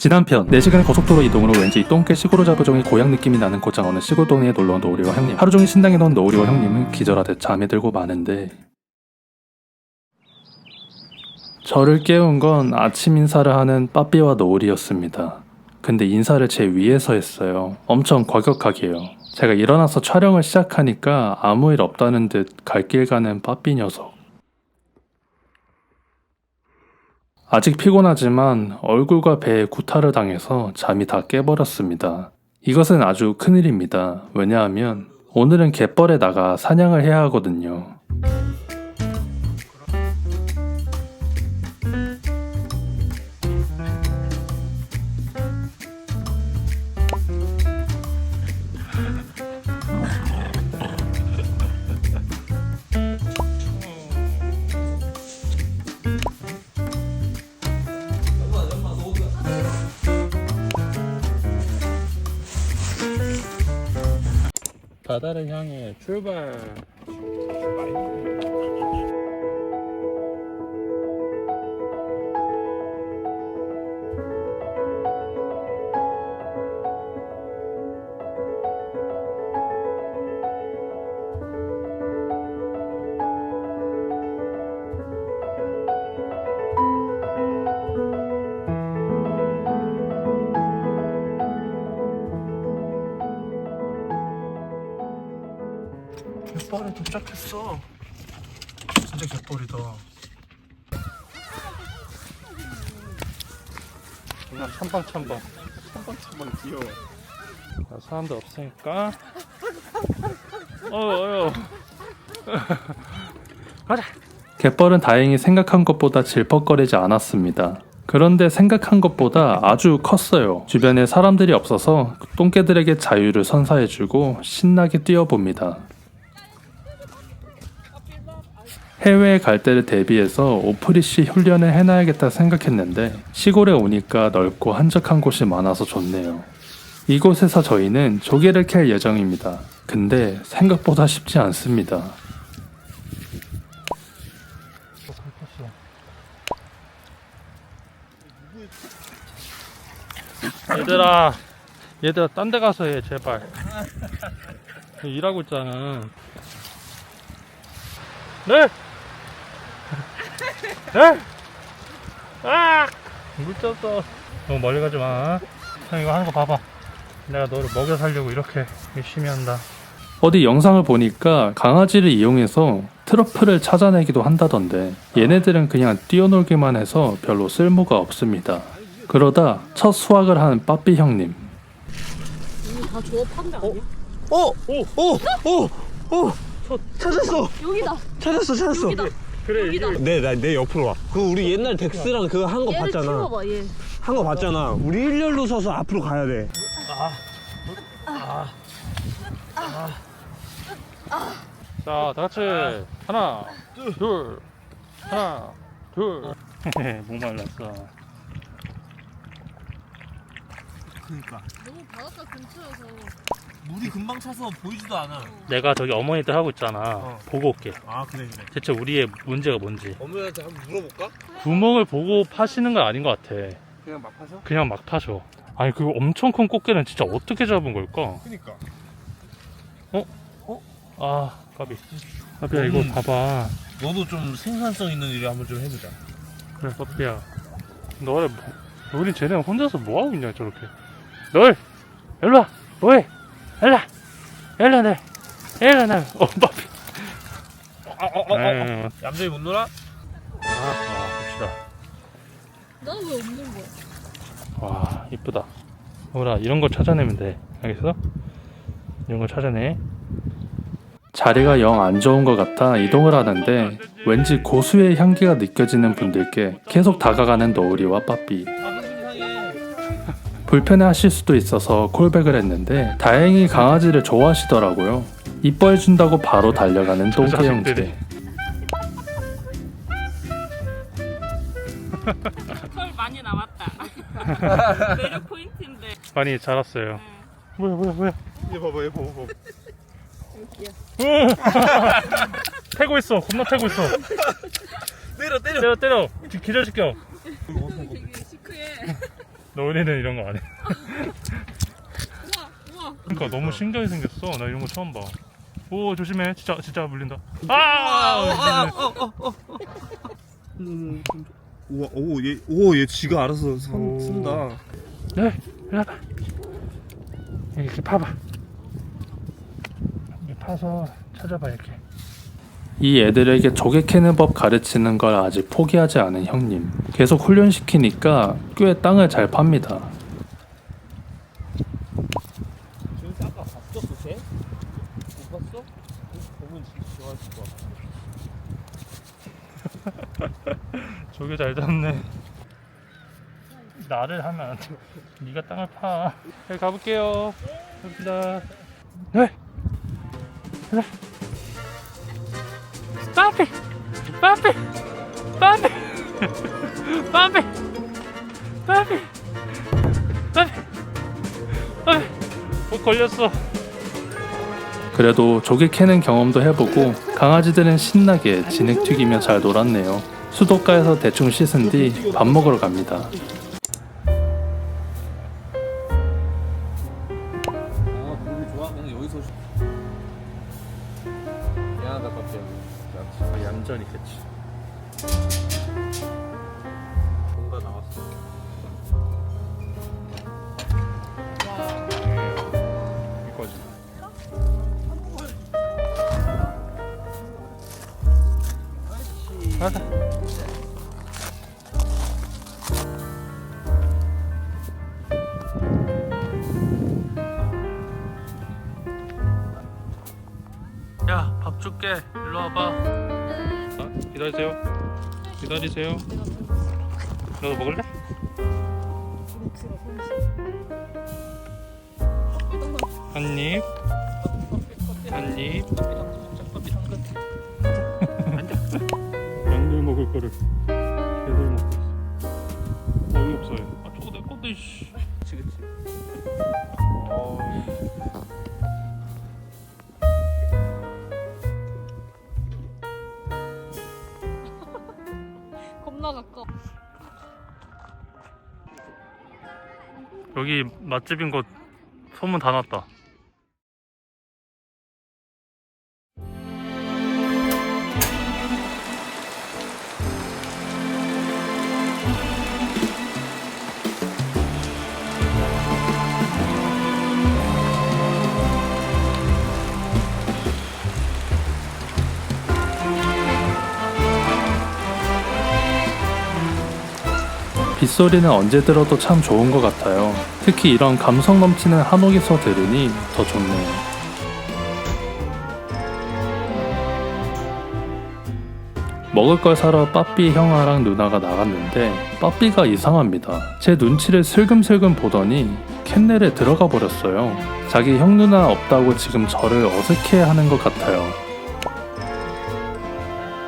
지난 편 4시간의 고속도로 이동으로 왠지 이 똥개 시골 자부종이 고향 느낌이 나는 곧장 어느 시골 동네에 놀러온 노우리와 형님. 하루 종일 신당에 넣은 노우리와 형님은 기절하듯 잠에 들고 마는데 저를 깨운 건 아침 인사를 하는 빠삐와 노우리였습니다. 근데 인사를 제 위에서 했어요. 엄청 과격하게요. 제가 일어나서 촬영을 시작하니까 아무 일 없다는 듯 갈 길 가는 빠삐 녀석 아직 피곤하지만 얼굴과 배에 구타를 당해서 잠이 다 깨버렸습니다. 이것은 아주 큰일입니다. 왜냐하면 오늘은 갯벌에 나가 사냥을 해야 하거든요. 바다를 향해 출발. 갯벌에 도착했어. 진짜 갯벌이다. 그냥 첨벙첨벙. 첨벙첨벙 귀여워. 자, 사람들 없으니까. 어휴, 어휴. 가자. 갯벌은 다행히 생각한 것보다 질퍽거리지 않았습니다. 그런데 생각한 것보다 아주 컸어요. 주변에 사람들이 없어서 똥개들에게 자유를 선사해주고 신나게 뛰어봅니다. 해외에 갈 때를 대비해서 오프리쉬 훈련을 해놔야겠다 생각했는데 시골에 오니까 넓고 한적한 곳이 많아서 좋네요. 이곳에서 저희는 조개를 캘 예정입니다. 근데 생각보다 쉽지 않습니다. 얘들아, 얘들아 딴 데 가서 해 제발. 일하고 있잖아. 네. 네. 아! 물졌어. 너무 멀리 가지 마. 형 이거 하는 거 봐봐. 내가 너를 먹여 살려고 이렇게 열심히 한다. 어디 영상을 보니까 강아지를 이용해서 트러플을 찾아내기도 한다던데 얘네들은 그냥 뛰어놀기만 해서 별로 쓸모가 없습니다. 그러다 첫 수확을 하는 빠삐 형님. 이미 다 조업한 데 아니야? 어! 오! 오! 오! 찾았어! 여기다 찾았어 찾았어 여기다 그래 여기다 내, 나, 내 옆으로 와. 그 우리 옛날 덱스랑 그거 한거 얘를 봤잖아. 키워봐 얘 한 거 봤잖아. 우리 일렬로 서서 앞으로 가야 돼. 자, 다 같이 하나, 둘, 하나, 둘. 목말랐어. 그니까 너무 바닷가 근처여서 물이 금방 차서 보이지도 않아. 내가 저기 어머니들 하고 있잖아. 어. 보고 올게. 아 그래 그래. 대체 우리의 문제가 뭔지. 어머니한테 한번 물어볼까? 구멍을 보고 파시는 건 아닌 것 같아. 그냥 막 파서? 그냥 막 파셔. 아니 그 엄청 큰 꽃게는 진짜 어떻게 잡은 걸까? 그니까. 아, 까비. 까비야 이거 음. 봐봐. 너도 좀 생산성 있는 일을 한번 좀 해보자. 그래, 까비야. 너를 뭐, 우린 쟤네 혼자서 뭐 하고 있냐 저렇게. 널 일로 와. 뭐해? 어, 빠비. 어, 어, 어, 어. 에, 얌전히 못 놀아? 아, 아, 봅시다. 난왜 없는 거야? 와 이쁘다 뭐라 이런 거 찾아내면 돼 알겠어? 이런 거 찾아내 자리가 영 안 좋은 것 같아 이동을 하는데 왠지 고수의 향기가 느껴지는 분들께 계속 다가가는 노우리와 빠삐. 불편해 하실 수도 있어서 콜백을 했는데 다행히 강아지를 좋아하시더라고요. 이뻐해 준다고 바로 달려가는 똥개 형제 털 많이 남았다. 매력 포인트인데. 많이 자랐어요. 뭐야 뭐야 뭐야? 얘 봐봐 얘 봐봐. 봐봐. 패고 있어. 겁나 패고 있어. 때려 때려. 때려 때려. 기- 기절시켜 노을이는 이런 거 안 해. 우와 우와 그러니까 너무 신기하게 생겼어. 나 이런 거 처음 봐. 오 조심해. 진짜 진짜 물린다. 아! 음, 우와, 오, 얘, 오, 얘 지가 알아서 오. 선, 쓴다. 네, 이리 와봐. 이렇게 파봐. 이렇게 파서 찾아봐 이렇게. 이 애들에게 조개 캐는 법 가르치는 걸 아직 포기하지 않은 형님. 계속 훈련시키니까 꽤 땅을 잘 팝니다. 조개 잘 잡네. 나를 하면 안 돼. 네가 땅을 파. 네, 가볼게요. 갑니다. 네. 네. 빠삐! 빠삐! 빠삐! 빠삐! 빠삐! 빠삐! 빠삐! 어, 걸렸어. 그래도 조개 캐는 경험도 해보고 강아지들은 신나게 진흙 튀기며 잘 놀았네요. 수도가에서 대충 씻은 뒤 밥 먹으러 갑니다. 얌전히 그치. 뭔가 나왔어. 이거지. 가자. 야, 밥 줄게. 일로 와봐. 아, 기다리세요. 기다리세요. 너도 먹을래? 한 입. 한 입. 양들 먹을 거를 개들 먹고 있어. 어이 없어요. 아 저거 내 건데 씨. 그치, 그치. 겁 여기 맛집인 거 소문 다 났다. 빗소리는 언제 들어도 참 좋은 것 같아요. 특히 이런 감성 넘치는 한옥에서 들으니 더 좋네요. 먹을 걸 사러 빠삐 형아랑 누나가 나갔는데 빠삐가 이상합니다. 제 눈치를 슬금슬금 보더니 캔넬에 들어가 버렸어요. 자기 형 누나 없다고 지금 저를 어색해하는 것 같아요.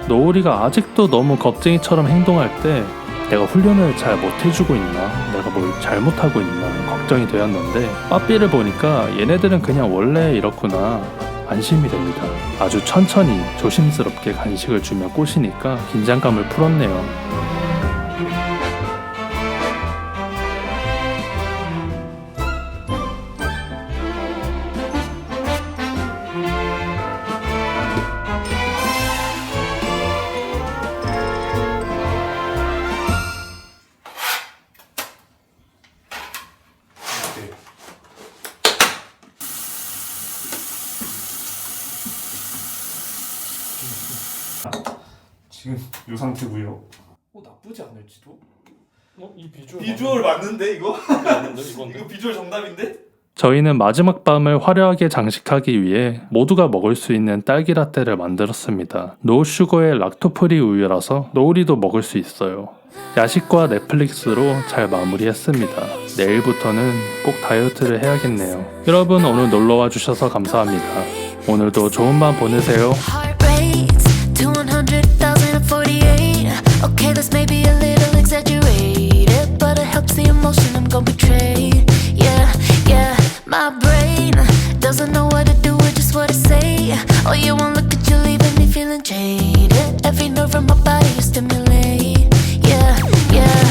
노을이가 아직도 너무 겁쟁이처럼 행동할 때 내가 훈련을 잘 못해주고 있나? 내가 뭘 잘못하고 있나? 걱정이 되었는데 빠삐를 보니까 얘네들은 그냥 원래 이렇구나. 안심이 됩니다. 아주 천천히 조심스럽게 간식을 주며 꼬시니까 긴장감을 풀었네요. 지금 요 상태고요. 어, 나쁘지 않을지도? 어? 이 비주얼 비주얼 맞는데, 이거? 맞는데 이건데? 이거 비주얼 정답인데? 저희는 마지막 밤을 화려하게 장식하기 위해 모두가 먹을 수 있는 딸기 라떼를 만들었습니다. 노슈거의 락토프리 우유라서 노을이도 먹을 수 있어요. 야식과 넷플릭스로 잘 마무리했습니다. 내일부터는 꼭 다이어트를 해야겠네요. 여러분 오늘 놀러와 주셔서 감사합니다. 오늘도 좋은 밤 보내세요.